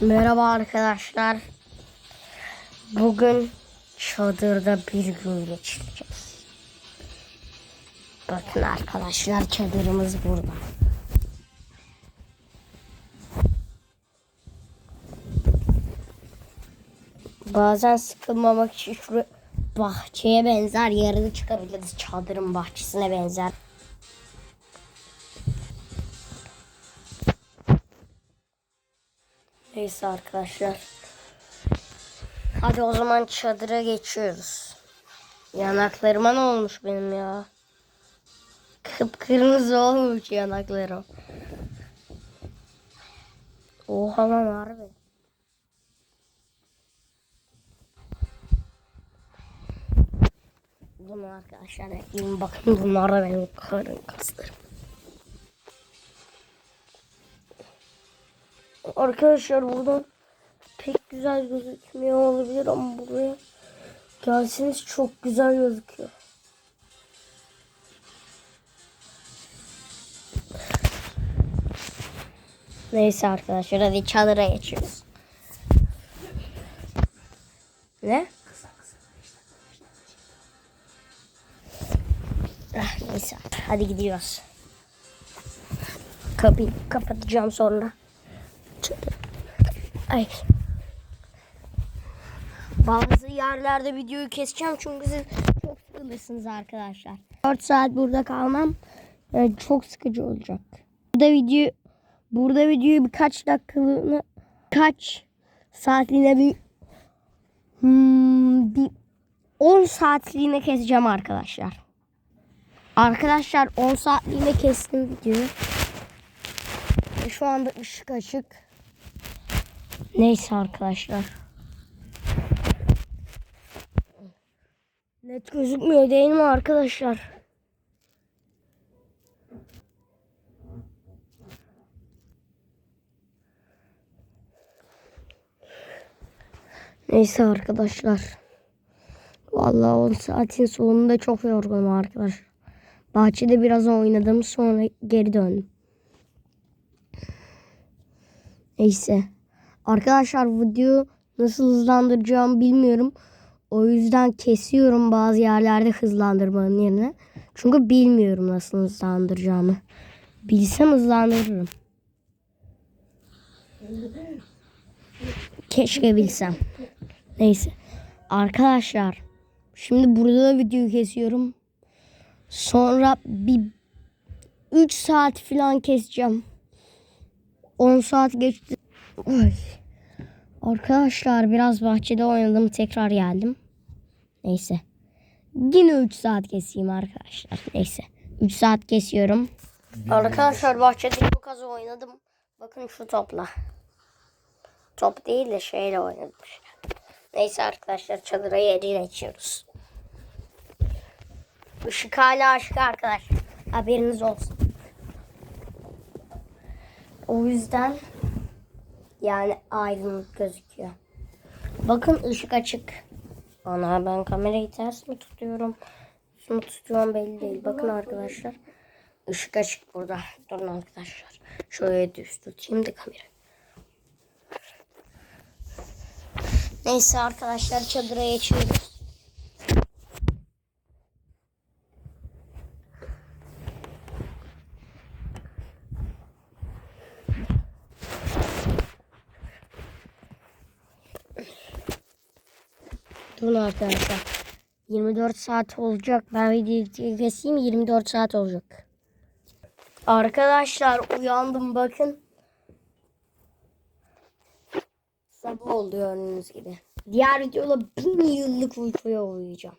Merhaba arkadaşlar. Bugün çadırda bir gün geçireceğiz. Bakın arkadaşlar çadırımız burada. Bazen sıkılmamak için şu bahçeye benzer de çıkabiliriz. Çadırın bahçesine benzer. Neyse arkadaşlar. Hadi o zaman çadıra geçiyoruz. Yanaklarıma ne olmuş benim ya? Kıpkırmızı olmuş yanaklarım. Oha lan harbi. Bunu arkadaşlar ekleyin bakın bunlar benim karın kaslarım. Arkadaşlar buradan pek güzel gözükmüyor olabilir ama buraya gelseniz çok güzel gözüküyor. Neyse arkadaşlar hadi çadıra geçiyoruz. Ne? Ah, neyse hadi gidiyoruz. Kapıyı kapatacağım sonra. Ay. Bazı yerlerde videoyu keseceğim çünkü siz çok sıkılırsınız arkadaşlar. 4 saat burada kalmam yani çok sıkıcı olacak. Burada video burada videoyu birkaç dakikalığına kaç saatliğine bir hmm, bir 10 saatliğine keseceğim arkadaşlar. Arkadaşlar 10 saatliğine kestim videoyu. Şu anda ışık açık. Neyse arkadaşlar. Net gözükmüyor değil mi arkadaşlar? Neyse arkadaşlar. Vallahi 10 saatin sonunda çok yorgunum arkadaşlar. Bahçede biraz oynadım sonra geri döndüm. Neyse. Arkadaşlar video nasıl hızlandıracağımı bilmiyorum. O yüzden kesiyorum bazı yerlerde hızlandırmanın yerine. Çünkü bilmiyorum nasıl hızlandıracağımı. Bilsem hızlandırırım. Keşke bilsem. Neyse. Arkadaşlar. Şimdi burada da videoyu kesiyorum. Sonra bir 3 saat falan keseceğim. 10 saat geçti. Ay. Arkadaşlar biraz bahçede oynadım tekrar geldim. Neyse. Yine 3 saat keseyim arkadaşlar. Neyse. 3 saat kesiyorum. Arkadaşlar bahçede çok az oynadım. Bakın şu topla. Top değil de şeyle oynadım. Neyse arkadaşlar çadıra yerine geçiyoruz. Işık hala açık arkadaşlar. Haberiniz olsun. O yüzden yani aydınlık gözüküyor. Bakın ışık açık. Ana ben kamerayı ters mi tutuyorum? Nasıl tutuyorum belli değil. Bakın arkadaşlar. Işık açık burada. Durun arkadaşlar. Şöyle düz tutayım da kamerayı. Neyse arkadaşlar çadıra geçiyoruz. Durun arkadaşlar. 24 saat olacak. Ben videoyu keseyim 24 saat olacak. Arkadaşlar uyandım bakın. Sabah oldu gördüğünüz gibi. Diğer videoda bin yıllık uykuya uyuyacağım.